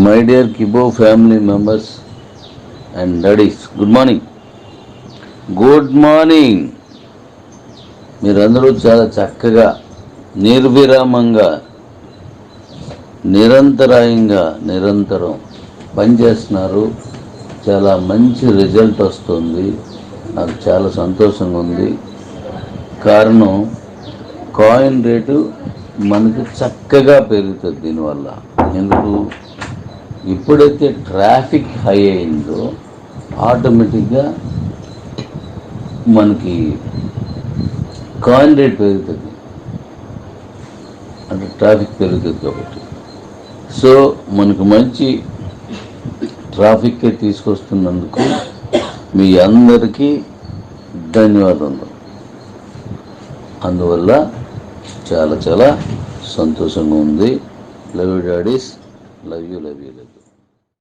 My dear కిబో family members and daddies good morning good morning మీరందరూ చాలా చక్కగా నిర్విరామంగా నిరంతరాయంగా నిరంతరం పనిచేస్తున్నారు. చాలా మంచి రిజల్ట్ వస్తుంది. నాకు చాలా సంతోషంగా ఉంది. కారణం కాయిన్ రేటు మనకు చక్కగా పెరుగుతుంది దీనివల్ల. ఎందుకు? ఎప్పుడైతే ట్రాఫిక్ హై అయిందో ఆటోమేటిక్గా మనకి కాయిన్ రేట్ పెరుగుతుంది. అంటే ట్రాఫిక్ పెరుగుతుంది కాబట్టి. సో మనకు మంచి ట్రాఫిక్ తీసుకొస్తున్నందుకు మీ అందరికీ ధన్యవాదాలు అందువల్ల చాలా చాలా సంతోషంగా ఉంది. Love you daddies love you love you love you